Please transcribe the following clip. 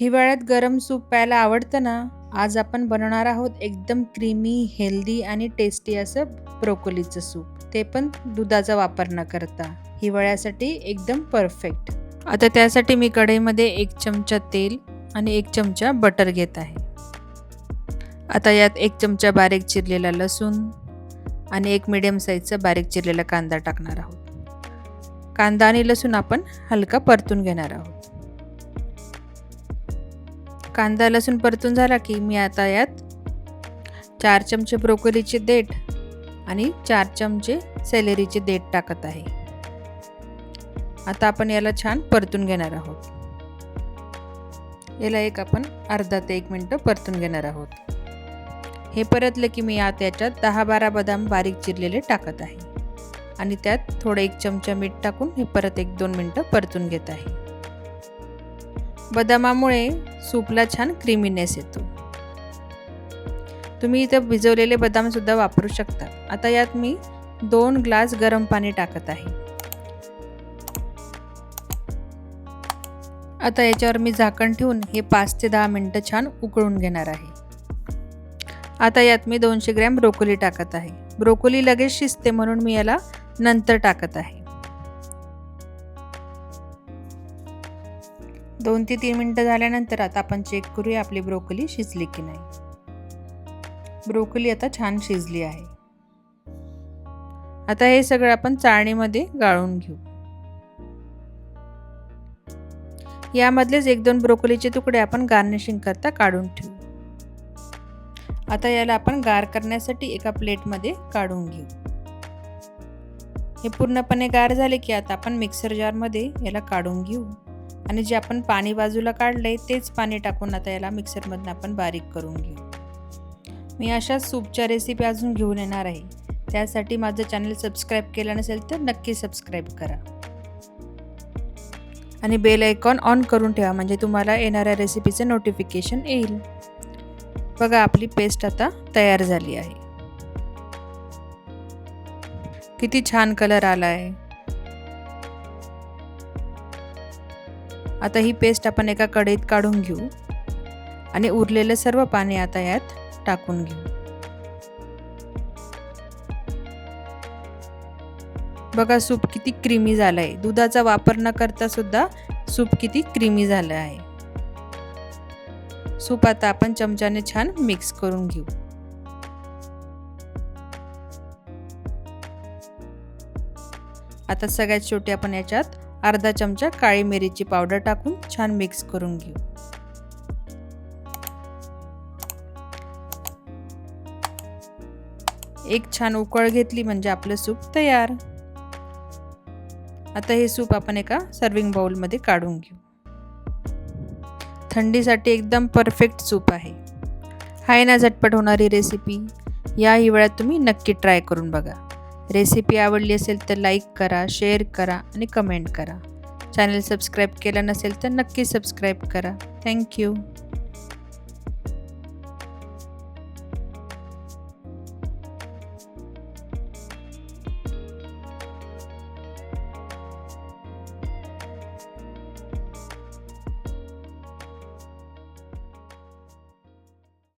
हिवाळ्यात गरम सूप प्यायला आवडतं ना? आज आपण बनवणार आहोत एकदम क्रीमी हेल्दी आणि टेस्टी असं ब्रोकोलीचं सूप. ते पण दुधाचा वापर न करता. हिवाळ्यासाठी एकदम परफेक्ट आता त्यासाठी मी कढईमध्ये एक चमचा तेल आणि एक चमचा बटर घेत आहे. आता यात एक चमचा बारीक चिरलेला लसूण आणि एक मिडियम साईजचा बारीक चिरलेला कांदा टाकणार आहोत. कांदा आणि लसूण आपण हलका परतून घेणार आहोत. कांदा लसूण परतून झाला की मी आता यात चार चमचे ब्रोकोलीचे देठ आणि चार चमचे सेलेरीचे देठ टाकत आहे. आता आपण याला छान परतून घेणार आहोत. याला एक आपण अर्धा ते एक मिनटं परतून घेणार आहोत. हे परतलं की मी आता याच्यात दहा बारा बदाम बारीक चिरलेले टाकत आहे. आणि त्यात थोडं एक चमचा मीठ टाकून हे परत एक दोन मिनटं परतून घेत आहे. बदामामुळे सूपला छान क्रीमीनेस येतो. तुम्ही इथं भिजवलेले बदामसुद्धा वापरू शकता. आता यात मी दोन ग्लास गरम पाणी टाकत आहे. आता याच्यावर मी झाकण ठेवून हे पाच ते दहा मिनटं छान उकळून घेणार आहे. आता यात मी दोनशे ग्रॅम ब्रोकोली टाकत आहे. ब्रोकोली लगेच शिजते म्हणून मी याला नंतर टाकत आहे. दोन ते तीन मिनटं झाल्यानंतर आता आपण चेक करूया आपली ब्रोकोली शिजली की नाही. ब्रोकोली आता छान शिजली आहे. आता हे सगळं आपण चाळणीमध्ये गाळून घेऊ. यामधलेच एक दोन ब्रोकोलीचे तुकडे आपण गार्निशिंग करता काढून ठेवू. आता याला आपण गार करण्यासाठी एका प्लेटमध्ये काढून घेऊ. हे पूर्णपणे गार झाले की आता आपण मिक्सर जारमध्ये याला काढून घेऊ. आणि जे आपण पाणी बाजूला काढलंय तेच पाणी टाकून आता याला मिक्सरमधनं आपण बारीक करून घेऊ. मी अशा सूपच्या रेसिपी अजून घेऊन येणार आहे. त्यासाठी माझं चॅनल सबस्क्राईब केलं नसेल तर नक्की सबस्क्राईब करा. आणि बेल आयकॉन ऑन करून ठेवा म्हणजे तुम्हाला येणाऱ्या रेसिपीचं नोटिफिकेशन येईल. बघा आपली पेस्ट आता तयार झाली आहे. किती छान कलर आला आहे आता ही पेस्ट आपण एका कढईत काढून घेऊ. आणि उरलेले सर्व पाणी आता यात टाकून घेऊ. बघा सूप किती क्रीमी झालं आहे दुधाचा वापर न करता सुद्धा सूप किती क्रीमी झालं आहे. सूप आता आपण चमच्याने छान मिक्स करून घेऊ. आता सगळ्यात शेवटी आपण याच्यात अर्धा चमचा काळी मिरीची पावडर टाकून छान मिक्स करून घेऊ. एक छान उकळ घेतली म्हणजे आपलं सूप तयार. आता हे सूप आपण एका सर्विंग बाउलमध्ये काढून घेऊ. थंडीसाठी एकदम परफेक्ट सूप आहे. हाय ना झटपट होणारी रेसिपी या हिवाळ्यात तुम्ही नक्की ट्राय करून बघा. रेसिपी आवडली असेल तर लाईक करा शेअर करा आणि कमेंट करा. चॅनल सबस्क्राईब केलं नसेल तर नक्की सबस्क्राईब करा. थँक्यू